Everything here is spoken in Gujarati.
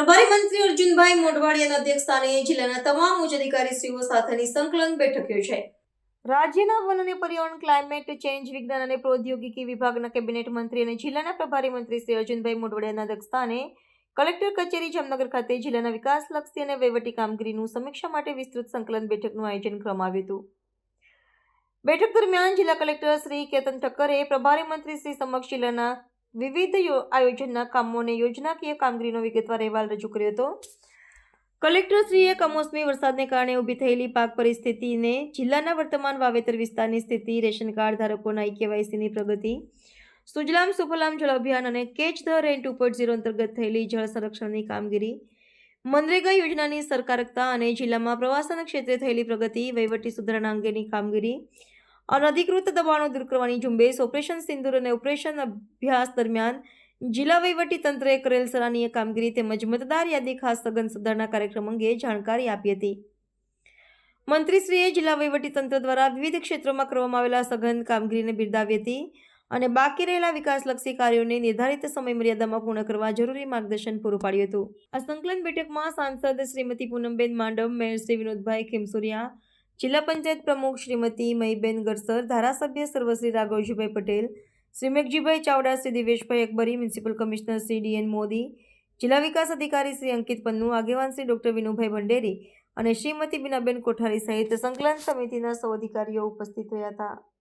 અર્જુનભાઈ મોઢવાડિયાના અધ્યક્ષસ્થાને જિલ્લાના તમામ ઉચ્ચ અધિકારીશ્રીઓ સાથેની સંકલન બેઠક યોજાઈ. રાજ્યના વન અને પર્યાવરણ ક્લાઇમેટ ચેન્જ વિજ્ઞાન અને પ્રૌદ્યોગિકી વિભાગના કેબિનેટ મંત્રી અને જિલ્લાના પ્રભારી મંત્રી શ્રી અર્જુનભાઈ મોઢવાડિયાના અધ્યક્ષસ્થાને કલેક્ટર કચેરી, જામનગર ખાતે જિલ્લાના વિકાસલક્ષી અને વહીવટી કામગીરીનું સમીક્ષા માટે વિસ્તૃત સંકલન બેઠકનું આયોજન કરવામાં આવ્યું હતું. બેઠક દરમિયાન જિલ્લા કલેક્ટર શ્રી કેતન ઠક્કરે પ્રભારી મંત્રી શ્રી સમક્ષ જિલ્લાના વિવિધ આયોજનના કામો અને યોજનાકીય કામગીરીનો વિગતવાર અહેવાલ રજૂ કર્યો હતો. કલેક્ટરશ્રીએ કમોસમી વરસાદને કારણે ઊભી થયેલી પાક પરિસ્થિતિને જિલ્લાના વર્તમાન વાવેતર વિસ્તારની સ્થિતિ, રેશન કાર્ડ ધારકોના ઈકેવાયસીની પ્રગતિ, સુજલામ સુફલામ જળ અભિયાન અને catch the rain two point zero અંતર્ગત થયેલી જળ સંરક્ષણની કામગીરી, મનરેગા યોજનાની સરકારકતા અને જિલ્લામાં પ્રવાસન ક્ષેત્રે થયેલી પ્રગતિ, વહીવટી સુધારણા અંગેની કામગીરી અનધિકૃત દબાણો દૂર કરવાની ઝુંબેશ ઓપરેશન સિંદુર અને ઓપરેશન અભ્યાસ દરમિયાન જિલ્લા તંત્રએ કરેલ સરાહનીય કામગીરી તેમજ મતદાર યાદી ખાસ સઘન સુધારણા કાર્યક્રમ અંગે જાણકારી આપી હતી. મંત્રીશ્રીએ જિલ્લા તંત્ર દ્વારા વિવિધ ક્ષેત્રોમાં કરવામાં આવેલા સઘન કામગીરીને બિરદાવી હતી અને બાકી રહેલા વિકાસલક્ષી કાર્યોને નિર્ધારિત સમય મર્યાદામાં પૂર્ણ કરવા જરૂરી માર્ગદર્શન પૂરું પાડ્યું હતું. આ સંકલન બેઠકમાં સાંસદ શ્રીમતી પૂનમબેન માંડવ, મેયર શ્રી વિનોદભાઈ ખેમસુરિયા જિલ્લા પંચાયત પ્રમુખ શ્રીમતી મહીબેન ગરસર ધારાસભ્ય Sarvashri Raghavjibhai Patel, Shri Meghjibhai Chavda, Shri Diveshbhai Akbari, municipal commissioner Shri DN Modi, જિલ્લા વિકાસ અધિકારી શ્રી અંકિત પન્નુ, આગેવાન શ્રી ડોક્ટર વિનુભાઈ ભંડેરી અને શ્રીમતી બીનાબેન કોઠારી સહિત સંકલન સમિતિના સૌ અધિકારીઓ ઉપસ્થિત રહ્યા હતા.